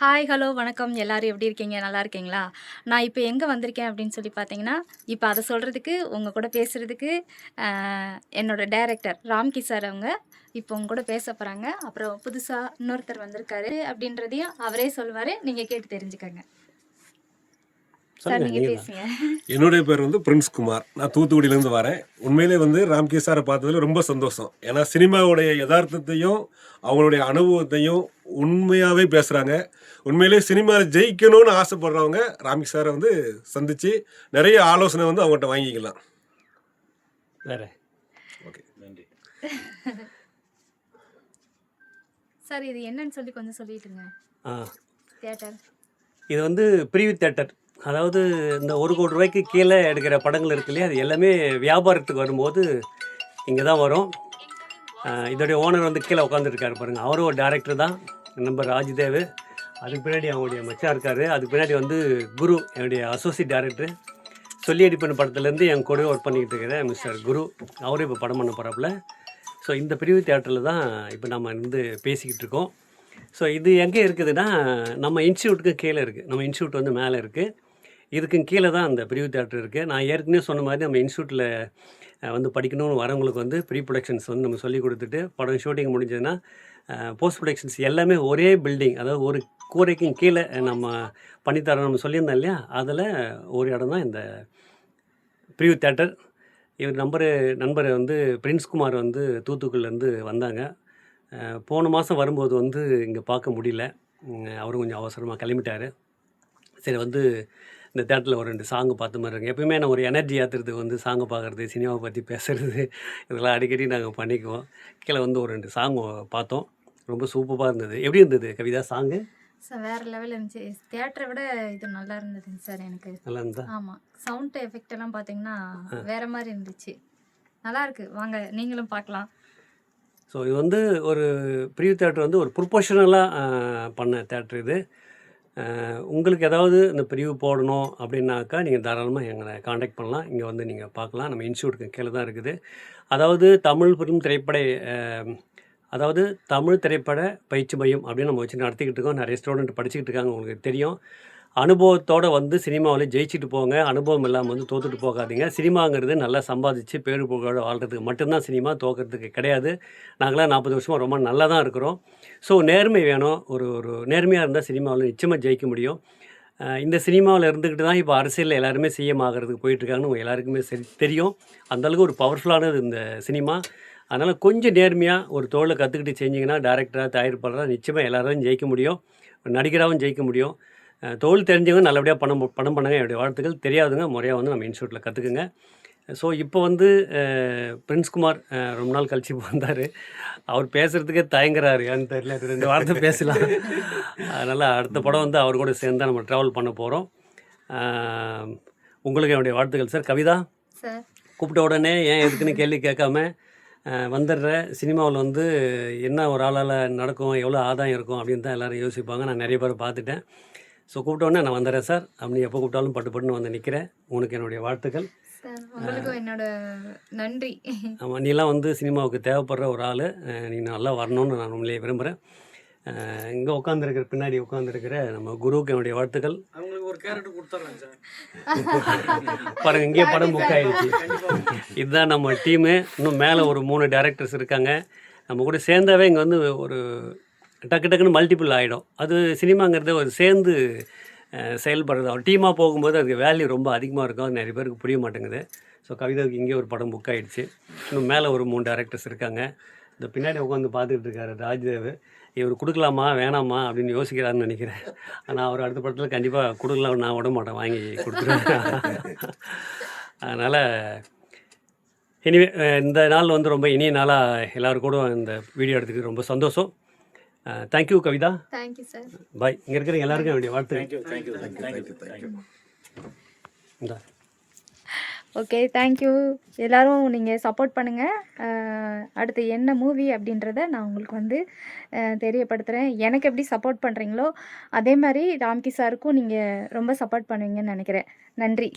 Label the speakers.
Speaker 1: hi hello வணக்கம் எல்லோரும் எப்படி இருக்கீங்க நல்லா இருக்கீங்களா நான் இப்போ எங்கே வந்திருக்கேன் அப்படின்னு சொல்லி பார்த்தீங்கன்னா இப்போ அதை சொல்கிறதுக்கு உங்கள் கூட பேசுகிறதுக்கு என்னோடய டைரக்டர் ராம்கி சார் அவங்க இப்போ உங்க கூட பேச போகிறாங்க அப்புறம் புதுசாக இன்னொருத்தர் வந்திருக்காரு அப்படின்றதையும் அவரே சொல்லுவார் நீங்கள் கேட்டு தெரிஞ்சுக்கங்க
Speaker 2: என்னுடைய பேர் வந்து பிரின்ஸ் குமார் நான் தூத்துக்குடியிலேருந்து வரேன் உண்மையிலே வந்து ராம்கே சாரை பார்த்ததுல ரொம்ப சந்தோஷம் ஏன்னா சினிமாவுடைய யதார்த்தத்தையும் அவங்களுடைய அனுபவத்தையும் உண்மையாகவே பேசுகிறாங்க உண்மையிலே சினிமாவில் ஜெயிக்கணும்னு ஆசைப்படுறவங்க ராம்கே சாரை வந்து சந்தித்து நிறைய ஆலோசனை வந்து அவங்ககிட்ட வாங்கிக்கலாம்
Speaker 3: வேற ஓகே நன்றி
Speaker 1: சார் இது என்னன்னு சொல்லி கொஞ்சம் சொல்லிட்டுங்க
Speaker 3: ஆ தேட்டர் இது வந்து பிரிவு தேட்டர் அதாவது இந்த ஒரு கோடி ரூபாய்க்கு கீழே எடுக்கிற படங்கள் இருக்கு இல்லையா அது எல்லாமே வியாபாரத்துக்கு வரும்போது இங்கே தான் வரும் இதோடைய ஓனர் வந்து கீழே உட்காந்துருக்காரு பாருங்கள் அவரும் ஒரு டேரக்டர் தான் நம்பர் ராஜ்தேவ் அதுக்கு பின்னாடி அவங்களுடைய மச்சா இருக்கார் அதுக்கு பின்னாடி வந்து குரு என்னுடைய அசோசியேட் டேரக்டர் சொல்லி அடிப்பண்ண படத்துலேருந்து என் கூட ஒர்க் பண்ணிக்கிட்டு இருக்கிற மிஸ்டர் குரு அவரும் இப்போ படம் பண்ண போகிறப்பில் ஸோ இந்த பிரிவு தேட்டரில் தான் இப்போ நம்ம இருந்து பேசிக்கிட்டு இருக்கோம் ஸோ இது எங்கே இருக்குதுன்னா நம்ம இன்ஸ்டியூட்டுக்கு கீழே இருக்குது நம்ம இன்ஸ்டியூட் வந்து மேலே இருக்குது இதுக்கும் கீழே தான் அந்த பிரிவு தேட்டர் இருக்குது நான் ஏற்கனவே சொன்ன மாதிரி நம்ம இன்ஸ்டியூட்டில் வந்து படிக்கணும்னு வரவங்களுக்கு வந்து ப்ரீ ப்ரொடக்ஷன்ஸ் வந்து நம்ம சொல்லி கொடுத்துட்டு படம் ஷூட்டிங் முடிஞ்சதுன்னா போஸ்ட் ப்ரொடக்ஷன்ஸ் எல்லாமே ஒரே பில்டிங் அதாவது ஒரு கூரைக்கும் கீழே நம்ம பண்ணித்தரோம் நம்ம சொல்லியிருந்தோம் இல்லையா அதில் ஒரு இடம் தான் இந்த பிரிவு தேட்டர் இவர் நம்பர் நண்பர் வந்து பிரின்ஸ்குமார் வந்து தூத்துக்குடிலேருந்து வந்தாங்க போன மாதம் வரும்போது வந்து இங்கே பார்க்க முடியல அவரும் கொஞ்சம் அவசரமாக கிளம்பிட்டார் சரி வந்து இந்த தேட்டரில் ஒரு ரெண்டு சாங்கு பார்த்த மாதிரி இருக்கும் எப்பயுமே நான் ஒரு எனர்ஜி ஏற்றுறது வந்து சாங்கு பார்க்குறது சினிமாவை பற்றி பேசுகிறது இதெல்லாம் அடிக்கடி நாங்கள் பண்ணிக்குவோம் கீழே வந்து ஒரு ரெண்டு சாங்கு பார்த்தோம் ரொம்ப சூப்பராக இருந்தது எப்படி இருந்தது கவிதா சாங்கு
Speaker 1: சார் வேறு லெவல் இருந்துச்சு தேட்டரை விட இது நல்லா இருந்ததுங்க சார் எனக்கு நல்லா இருந்தா ஆமாம் சவுண்ட் எஃபெக்ட் எல்லாம் பார்த்தீங்கன்னா வேற மாதிரி இருந்துச்சு நல்லா இருக்கு வாங்க நீங்களும் பார்க்கலாம்
Speaker 3: ஸோ இது வந்து ஒரு பிரிவு தேட்டர் வந்து ஒரு ப்ரொபோஷனலாக பண்ண தேட்டர் இது உங்களுக்கு ஏதாவது இந்த பிரிவு போடணும் அப்படின்னாக்கா நீங்கள் தாராளமாக எங்களை காண்டாக்ட் பண்ணலாம் இங்கே வந்து நீங்கள் பார்க்கலாம் நம்ம இன்ஸ்டியூட்டுக்கு கீழே தான் இருக்குது அதாவது தமிழ் பெரும் திரைப்பட அதாவது தமிழ் திரைப்பட பயிற்சி மையம் அப்படின்னு நம்ம வச்சு நடத்திக்கிட்டு இருக்கோம் நிறைய ஸ்டூடெண்ட் படிச்சுக்கிட்டு இருக்காங்க உங்களுக்கு தெரியும் அனுபவத்தோடு வந்து சினிமாவில் ஜெயிச்சுட்டு போங்க அனுபவம் இல்லாமல் வந்து தோத்துட்டு போகாதீங்க சினிமாங்கிறது நல்லா சம்பாதிச்சு பேரு புகழோட வாழ்கிறதுக்கு மட்டும்தான் சினிமா தோக்கிறதுக்கு கிடையாது நாங்களாம் நாற்பது வருஷமாக ரொம்ப நல்லா தான் இருக்கிறோம் ஸோ நேர்மை வேணும் ஒரு ஒரு நேர்மையாக இருந்தால் சினிமாவில் நிச்சயமாக ஜெயிக்க முடியும் இந்த சினிமாவில் இருந்துக்கிட்டு தான் இப்போ அரசியலில் எல்லாருமே சிஎம் ஆகிறதுக்கு போயிட்டுருக்காங்கன்னு எல்லாருக்குமே சரி தெரியும் அந்தளவுக்கு ஒரு பவர்ஃபுல்லானது இந்த சினிமா அதனால் கொஞ்சம் நேர்மையாக ஒரு தோலை கற்றுக்கிட்டு செஞ்சிங்கன்னா டேரக்டராக தயாரிப்பாளராக நிச்சயமாக எல்லோரும் ஜெயிக்க முடியும் நடிகராகவும் ஜெயிக்க முடியும் தொழில் தெரிஞ்சவங்க நல்லபடியாக பணம் பணம் பண்ணுங்க என்னுடைய வாழ்த்துக்கள் தெரியாதுங்க முறையாக வந்து நம்ம இன்ஸ்டியூட்டில் கற்றுக்குங்க ஸோ இப்போ வந்து பிரின்ஸ்குமார் ரொம்ப நாள் கழிச்சு வந்தார் அவர் பேசுகிறதுக்கே தயங்குறாரு ஏன்னு தெரியல ரெண்டு வார்த்தை பேசலாம் அதனால் அடுத்த படம் வந்து அவர் கூட சேர்ந்து நம்ம ட்ராவல் பண்ண போகிறோம் உங்களுக்கு என்னுடைய வாழ்த்துக்கள் சார் கவிதா கூப்பிட்ட உடனே ஏன் எதுக்குன்னு கேள்வி கேட்காம வந்துடுற சினிமாவில் வந்து என்ன ஒரு ஆளால் நடக்கும் எவ்வளோ ஆதாயம் இருக்கும் அப்படின்னு தான் எல்லோரும் யோசிப்பாங்க நான் நிறைய பேர் பார்த்துட்டேன் ஸோ கூப்பிட்டோன்னே நான் வந்துடுறேன் சார் அப்படி எப்போ கூப்பிட்டாலும் பட்டு பட்டுன்னு வந்து நிற்கிறேன் உனக்கு என்னுடைய வாழ்த்துக்கள்
Speaker 4: என்னோட நன்றி
Speaker 3: ஆமாம் நீலாம் வந்து சினிமாவுக்கு தேவைப்படுற ஒரு ஆள் நீ நல்லா வரணும்னு நான் உண்மையிலேயே விரும்புகிறேன் இங்கே உட்காந்துருக்கிற பின்னாடி உட்காந்துருக்கிற நம்ம குருவுக்கு என்னுடைய வாழ்த்துக்கள்
Speaker 5: அவங்களுக்கு ஒரு கொடுத்துட்றேன் சார்
Speaker 3: பாருங்க இங்கே படம் புக் ஆயிடுச்சு இதுதான் நம்ம டீமு இன்னும் மேலே ஒரு மூணு டேரக்டர்ஸ் இருக்காங்க நம்ம கூட சேர்ந்தாவே இங்கே வந்து ஒரு டக்கு டக்குன்னு மல்டிபிள் ஆகிடும் அது சினிமாங்கிறது ஒரு சேர்ந்து செயல்படுறது அவர் டீமாக போகும்போது அதுக்கு வேல்யூ ரொம்ப அதிகமாக இருக்கும் அது நிறைய பேருக்கு புரிய மாட்டேங்குது ஸோ கவிதாவுக்கு இங்கே ஒரு படம் புக் ஆகிடுச்சு இன்னும் மேலே ஒரு மூணு டேரக்டர்ஸ் இருக்காங்க இந்த பின்னாடி உட்காந்து பார்த்துக்கிட்டு இருக்காரு ராஜ்தேவ் இவர் கொடுக்கலாமா வேணாமா அப்படின்னு யோசிக்கிறாருன்னு நினைக்கிறேன் ஆனால் அவர் அடுத்த படத்தில் கண்டிப்பாக கொடுக்கலாம் நான் விட மாட்டேன் வாங்கி கொடுத்துருவேன் அதனால் எனிவே இந்த நாள் வந்து ரொம்ப இனிய நாளாக எல்லோரும் கூட இந்த வீடியோ எடுத்துக்கிட்டு ரொம்ப சந்தோஷம் தேங்க்யூ கவிதா சார் பாய் இங்க இருக்கிற எல்லாருக்கும்
Speaker 6: வாழ்த்து
Speaker 1: ஓகே தேங்க்யூ எல்லோரும் நீங்கள் சப்போர்ட் பண்ணுங்கள் அடுத்து என்ன மூவி அப்படின்றத நான் உங்களுக்கு வந்து தெரியப்படுத்துகிறேன் எனக்கு எப்படி சப்போர்ட் பண்ணுறீங்களோ அதே மாதிரி ராம்கி சாருக்கும் நீங்கள் ரொம்ப சப்போர்ட் பண்ணுவீங்கன்னு நினைக்கிறேன் நன்றி